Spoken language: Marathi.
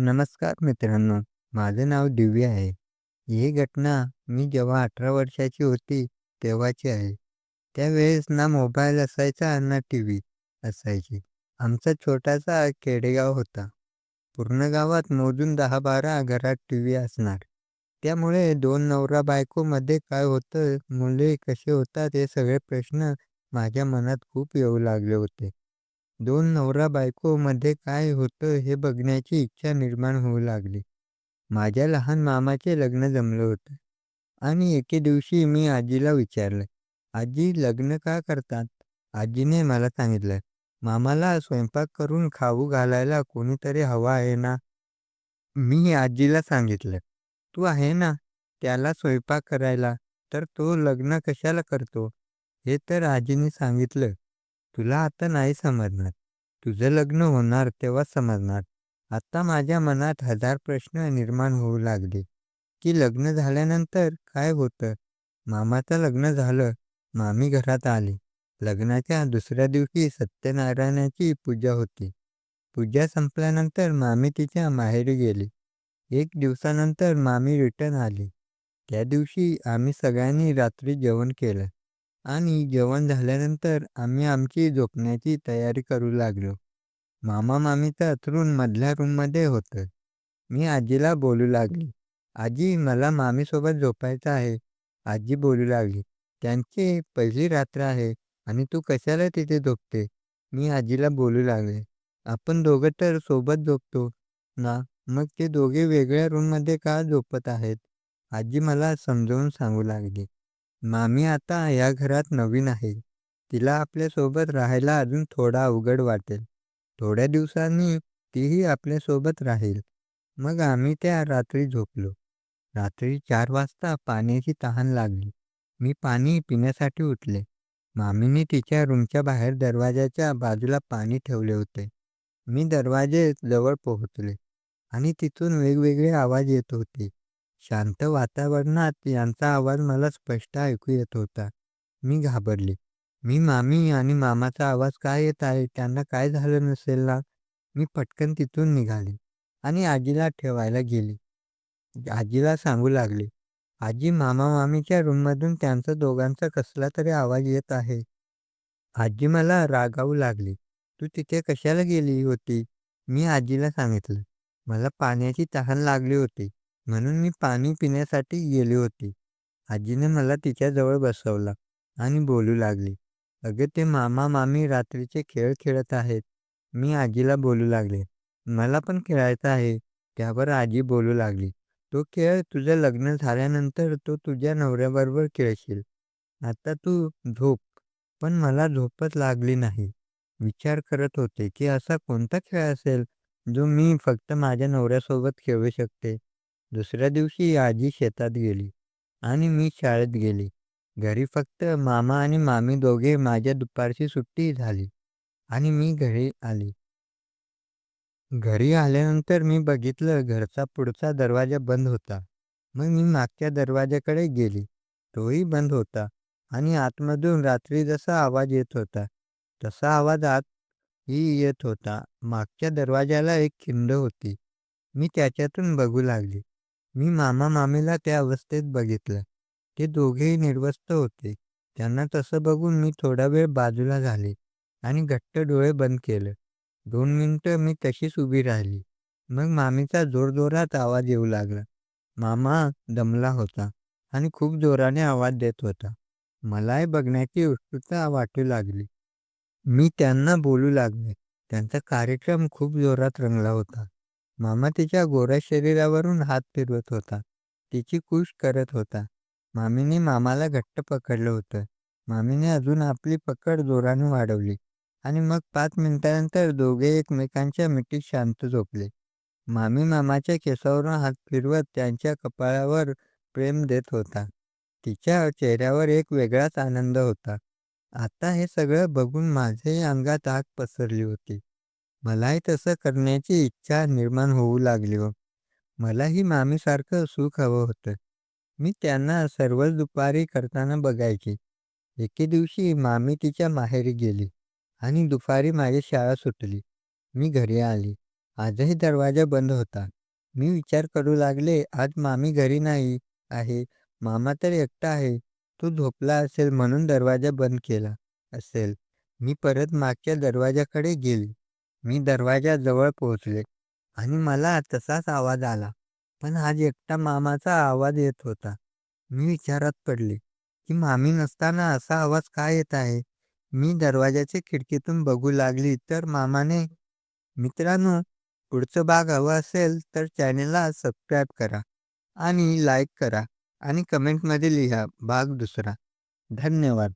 नमस्कार मित्रांनो, माझं नाव दिव्य आहे. ही घटना मी जेव्हा 18 वर्षाची होती तेव्हाची आहे. त्यावेळेस ना मोबाईल असायचा ना टी व्ही असायची. आमचा छोटासा खेडेगाव होता. पूर्ण गावात मोजून दहा बारा घरात टी व्ही असणार. त्यामुळे दोन नवरा-बायकोमध्ये काय होतं, मुले कसे होतात हे सगळे प्रश्न माझ्या मनात खूप येऊ लागले होते. दोन नवरा-बायकोमध्ये काय होतं हे बघण्याची इच्छा निर्माण होऊ लागली. माझ्या लहान मामाचे लग्न जमलं होतं आणि एके दिवशी मी आजीला विचारलं, "आजी लग्न का करतात?" आजीने मला सांगितलं, "मामाला स्वयंपाक करून खाऊ घालायला कोणीतरी हवं आहे ना." मी आजीला सांगितलं, "तू आहे ना, त्याला स्वयंपाक करायला, तर तो लग्न कशाला करतो?" हे तर आजीने सांगितलं, "तुला आता नाही समजणार. तुझं लग्न होणार तेव्हा समजणार." आता माझ्या मनात हजार प्रश्न निर्माण होऊ लागले, की लग्न झाल्यानंतर काय होतं? मामाचं लग्न झालं, मामी घरात आली. लग्नाच्या दुसऱ्या दिवशी सत्यनारायणाची पूजा होती. पूजा संपल्यानंतर मामी तिच्या माहेरी गेली. एक दिवसानंतर मामी रिटर्न आली. त्या दिवशी आम्ही सगळ्यांनी रात्री जेवण केलं आणि जेवण झाल्यानंतर आम्ही आमची झोपण्याची तयारी करू लागलो. मामा-मामीचं अंथरूण मधल्या रूममध्ये होतं. मी आजीला बोलू लागली, "आजी मला मामीसोबत झोपायचं आहे." आजी बोलू लागली, "त्यांची पहिली रात्र आहे आणि तू कशाला तिथे झोपते?" मी आजीला बोलू लागले, "आपण दोघं तर सोबत झोपतो ना, मग ते दोघे वेगळ्या रूममध्ये का झोपत आहेत?" आजी मला समजावून सांगू लागली, "मामी आता या घरात नवीन आहे. तिला आपल्यासोबत राहायला अजून थोडा अवघड वाटेल. थोड्या दिवसांनी तीही आपल्यासोबत राहील." मग आम्ही त्या रात्री झोपलो. रात्री चार वाजता पाण्याची तहान लागली. मी पाणी पिण्यासाठी उठले. मामीने तिच्या रूमच्या बाहेर दरवाजाच्या बाजूला पाणी ठेवले होते. मी दरवाजे जवळ पोहोचले आणि तिथून वेगवेगळे आवाज येत होते. शांत वातावरणात यांचा आवाज मला स्पष्ट ऐकू येत होता. मी घाबरले. मी मामी आणि मामाचा आवाज का येत आहे? त्यांना काय झालं नसेल ना? मी पटकन तिथून निघाले आणि आजीला ठेवायला गेली. आजीला सांगू लागले, "आजी मामा-मामीच्या रूममधून त्यांचा दोघांचा कसला तरी आवाज येत आहे." आजी मला रागावू लागली, "तू तिथे कशाला गेली होती?" मी आजीला सांगितलं, "मला पाण्याची तहान लागली होती, म्हणून मी पाणी पिण्यासाठी गेली होती." आजीने मला तिच्याजवळ बसवलं आणि बोलू लागली, "अगं ते मामा-मामी रात्रीचे खेळ खेळत आहेत." मी आजीला बोलू लागले, "मला पण खेळायचं आहे." त्यावर आजी बोलू लागली, "तो खेळ तुझं लग्न झाल्यानंतर तू तुझ्या नवऱ्याबरोबर खेळशील. आता तू झोप." पण मला झोपच लागली नाही. विचार करत होते, की असा कोणता खेळ असेल, जो मी फक्त माझ्या नवऱ्यासोबत खेळू शकते. दुसऱ्या दिवशी आजी शेतात गेली आणि मी शाळेत गेली. घरी फक्त मामा आणि मामी दोघे. माझ्या दुपारची सुट्टी झाली आणि मी घरी आली. घरी आल्यानंतर मी बघितलं घरचा पुढचा दरवाजा बंद होता. मग मी मागच्या दरवाजाकडे गेली. तोही बंद होता आणि आतमधून रात्री जसा आवाज येत होता, तसा आवाज आतही येत होता. मागच्या दरवाजाला एक खिंड होती. मी त्याच्यातून बघू लागली. मी मामा-मामीला त्या अवस्थेत बघितलं. ते दोघेही निर्वस्त होते. त्यांना तसं बघून मी थोडा वेळ बाजूला झाले आणि घट्ट डोळे बंद केलं दोन मिनटं मी तशीच उभी राहिली. मग मामीचा जोरजोरात आवाज येऊ लागला. मामा दमला होता आणि खूप जोराने आवाज देत होता. मलाही बघण्याची उत्सुकता वाटू लागली. मी त्यांना बोलू लागले. त्यांचा कार्यक्रम खूप जोरात रंगला होता. मामा तिच्या गोऱ्या शरीरावरून हात फिरवत होता. तिची कूश करत होता. मामीने मामाला घट्ट पकडलं होतं. मामीने अजून आपली पकड जोराने वाढवली आणि मग पाच मिनिटानंतर दोघे एकमेकांच्या मिठीत शांत झोपले. मामी मामाच्या केसावरून हात फिरवत त्यांच्या कपाळावर प्रेम देत होता. तिच्या चेहऱ्यावर एक वेगळाच आनंद होता. आता हे सगळं बघून माझे अंगात आग पसरली होती. मलाही तसं करण्याची इच्छा निर्माण होऊ लागली हो. मलाही मामीसारखं सुख हवं होतं. मी त्यांना सर्वच दुपारी करताना बघायची एके दिवशी मामी तिच्या माहेरी गेली आणि दुपारी माझी शाळा सुटली. मी घरी आली. आजही दरवाजा बंद होता. मी विचार करू लागले, आज मामी घरी नाही आहे. मामा तर एकटा आहे. तो झोपला असेल म्हणून दरवाजा बंद केला असेल. मी परत मागच्या दरवाजाकडे गेली मी दरवाजाजवळ पोहोचले आणि मला तसाच आवाज आला. पण आज एकटा मामाचा आवाज येत होता. मी विचारात पडले, की मामी नसताना असा आवाज का येत आहे? मी दरवाजाच्या खिडकीतून बघू लागली तर मामाने मित्रांनो, पुढचं भाग हवं असेल तर चॅनेलला सबस्क्राईब करा आणि लाईक करा आणि कमेंटमध्ये लिहा भाग दुसरा. धन्यवाद.